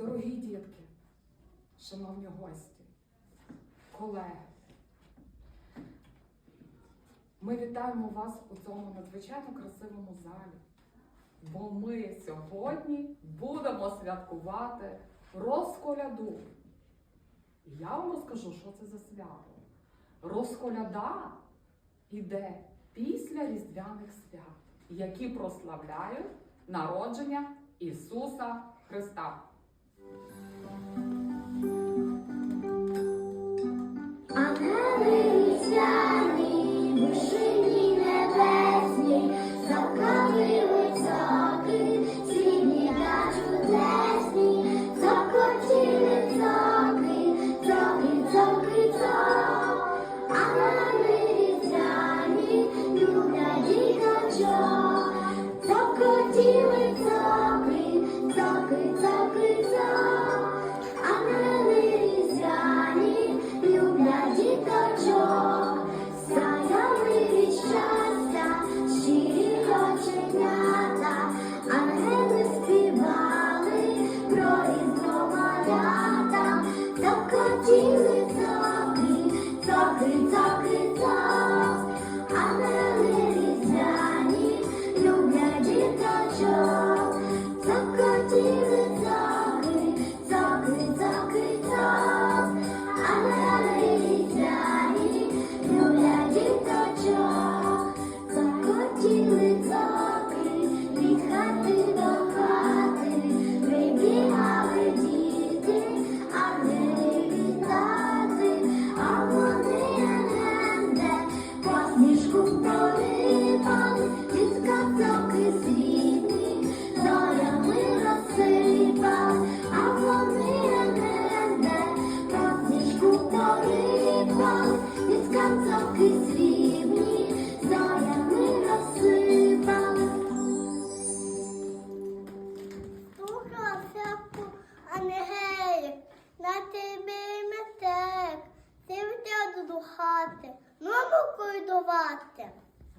Дорогі дітки, шановні гості, колеги, ми вітаємо вас у цьому надзвичайно красивому залі, бо ми сьогодні будемо святкувати розколяду. Я вам розкажу, що це за свято. Розколяда іде після Різдвяних свят, які прославляють народження Ісуса Христа. Mm-hmm.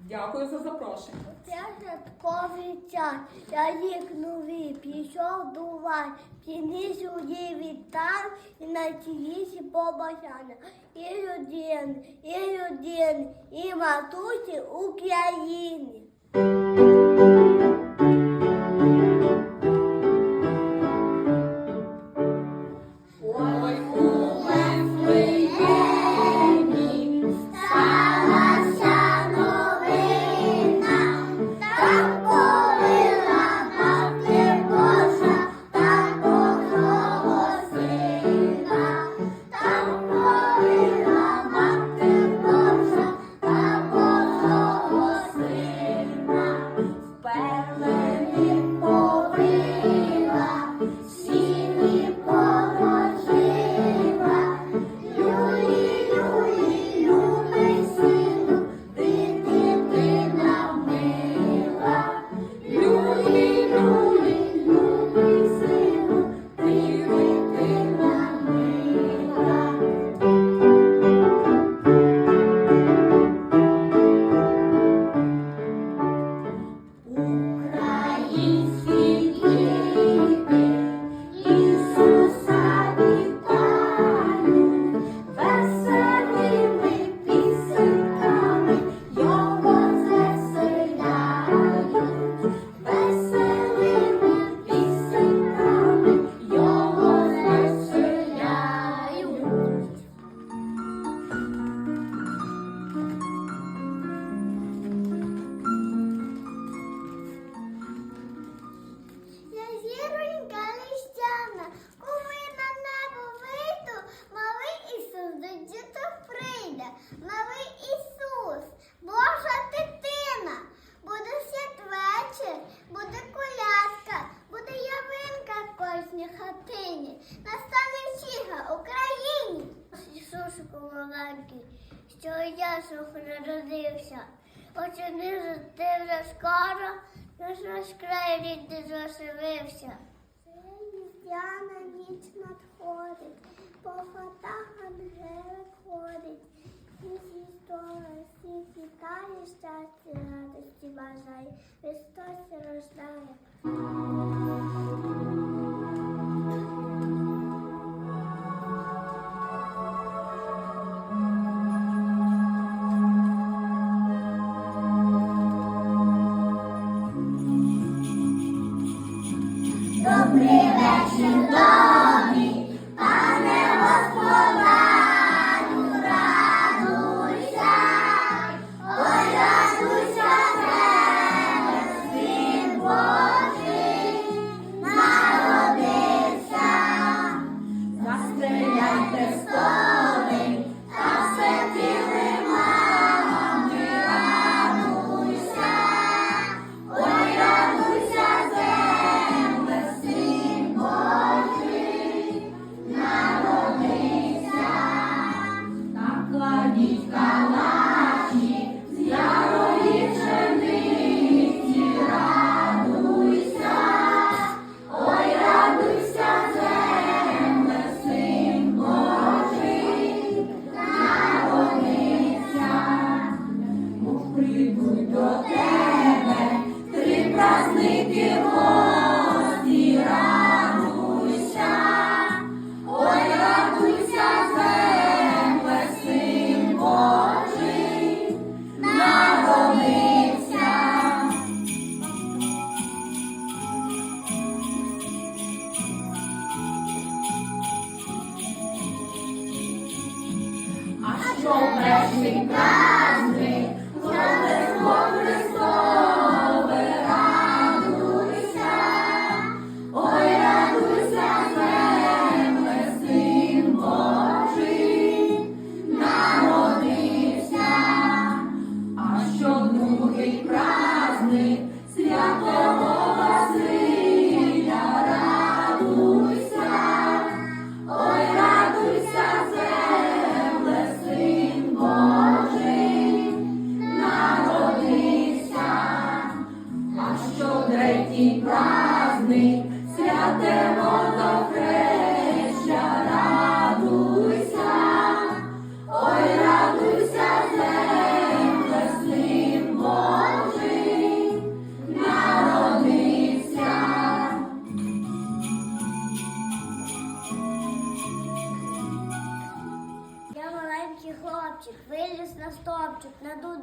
Дякую за запрошення. Це святковий час, я їх новий, пішов до вас, приніс її вітав і тілісі побажання. І родин, і родин, і матусі України. Кожній хатині, настане вчіга Україні. Ісусику маленький, що ясно народився, очі ти вже скоро, наш наш край рідний зашивився. Різдвяна ніч надходить, по хатах ангели ходить. Всі столи, всі вітає, щастя, радості бажає, Христос рождає. Що перший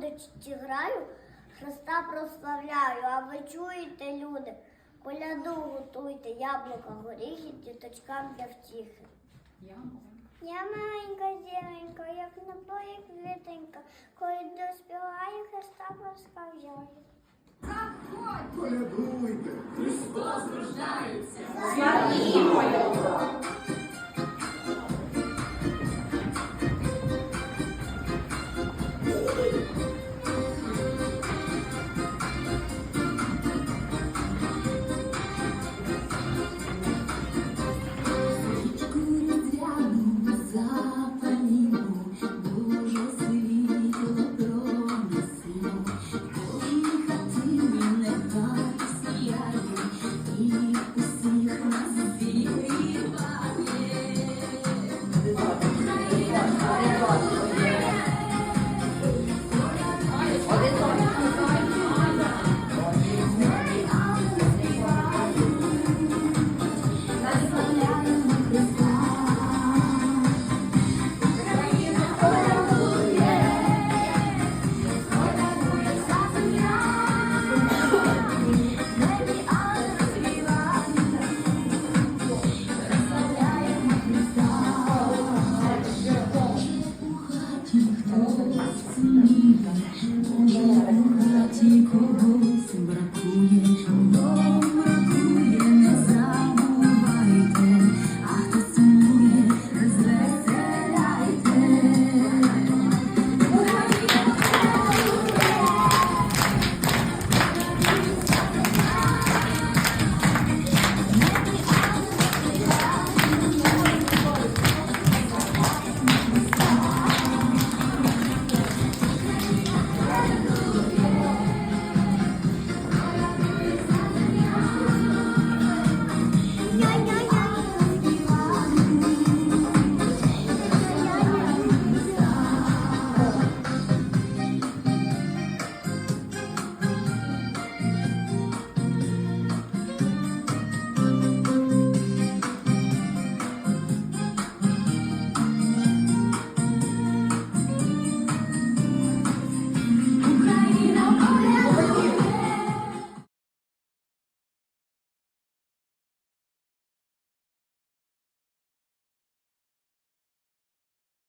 музичці граю, Христа прославляю, а ви чуєте, люди, коляду готуйте, яблука, горіхи, діточкам для втіхи. Я маленька зіленька, як на полі квітенька, коли доспіваю, Христа прославляю. Колядуйте, Христос рождається! Славімо Його!